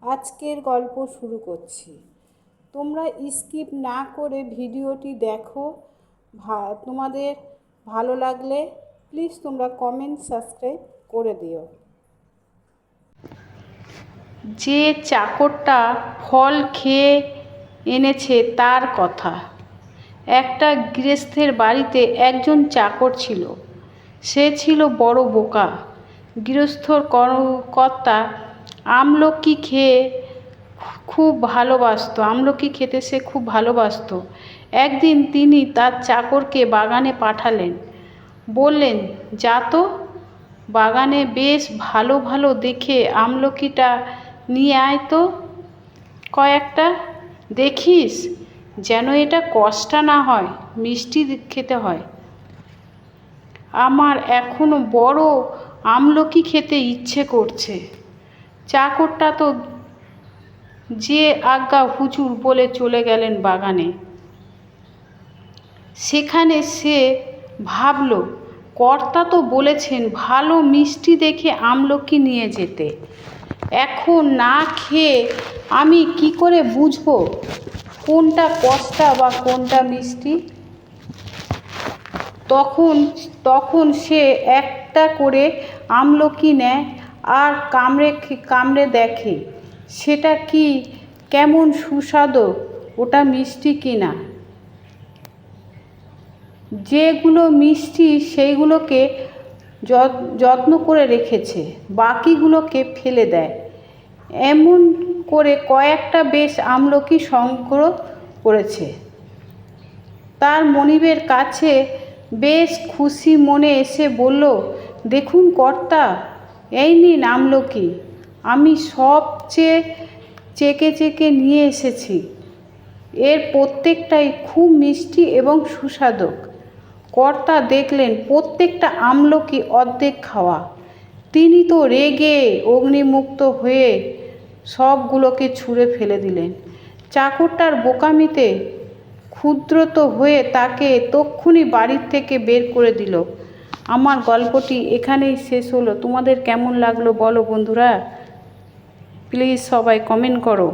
আজকের গল্প শুরু করছি। তোমরা স্কিপ না করে ভিডিওটি দেখো। তোমাদের ভালো লাগলে প্লিজ তোমরা কমেন্ট সাবস্ক্রাইব করে দিও। যে চাকরটা ফল খেয়ে এনেছে তার কথা। একটা গৃহস্থের বাড়িতে একজন চাকর ছিল। সে ছিল বড় বোকা। গৃহস্থর কর- কর্তা আমলকি খেয়ে খুব ভালোবাসতো, আমলকি খেতে সে খুব ভালোবাসতো। একদিন তিনি তার চাকরকে বাগানে পাঠালেন। বললেন, যা তো, বাগানে বেশ ভালো ভালো দেখে আমলকিটা নিয়ে আয় তো, কয়েকটা। দেখিস যেন এটা কষ্টা না হয়, মিষ্টি খেতে হয়। আমার এখনও বড় আমলকি খেতে ইচ্ছে করছে। চাকরটা তো যে আজ্ঞা হুজুর বলে চলে গেলেন বাগানে। সেখানে সে ভাবল, কর্তা তো বলেছেন ভালো মিষ্টি দেখে আমলকি নিয়ে যেতে। এখন না খেয়ে আমি কি করে বুঝব কোনটা কষ্টা বা কোনটা মিষ্টি? তখন তখন সে একটা করে আমলকি নেয় আর কামড়ে কামড়ে দেখে। সেটা কি, কেমন সুস্বাদু, ওটা মিষ্টি কি না যেগুলো মিষ্টি, সেইগুলোকে যত- যত্ন করে রেখেছে, বাকিগুলোকে ফেলে দেয়। এমন করে কয়েকটা বেশ আমলকি সংগ্রহ করেছে। তার মনিবের কাছে বেশ খুশি মনে এসে বলল, দেখুন কর্তা এই নিন আমলকি। আমি সব চেয়ে চেকে চেকে নিয়ে এসেছি। এর প্রত্যেকটাই খুব মিষ্টি এবং সুস্বাদু। কর্তা দেখলেন প্রত্যেকটা আমলকি অর্ধেক খাওয়া। তিনি তো রেগে অগ্নিমুক্ত হয়ে সবগুলোকে ছুঁড়ে ফেলে দিলেন। চাকরটার বোকামিতে ক্ষুদ্রত হয়ে তাকে তক্ষুনি বাড়ির থেকে বের করে দিল। আমার গল্পটি এখানেই শেষ হলো। তোমাদের কেমন লাগল বলো বন্ধুরা? প্লিজ সবাই কমেন্ট করো।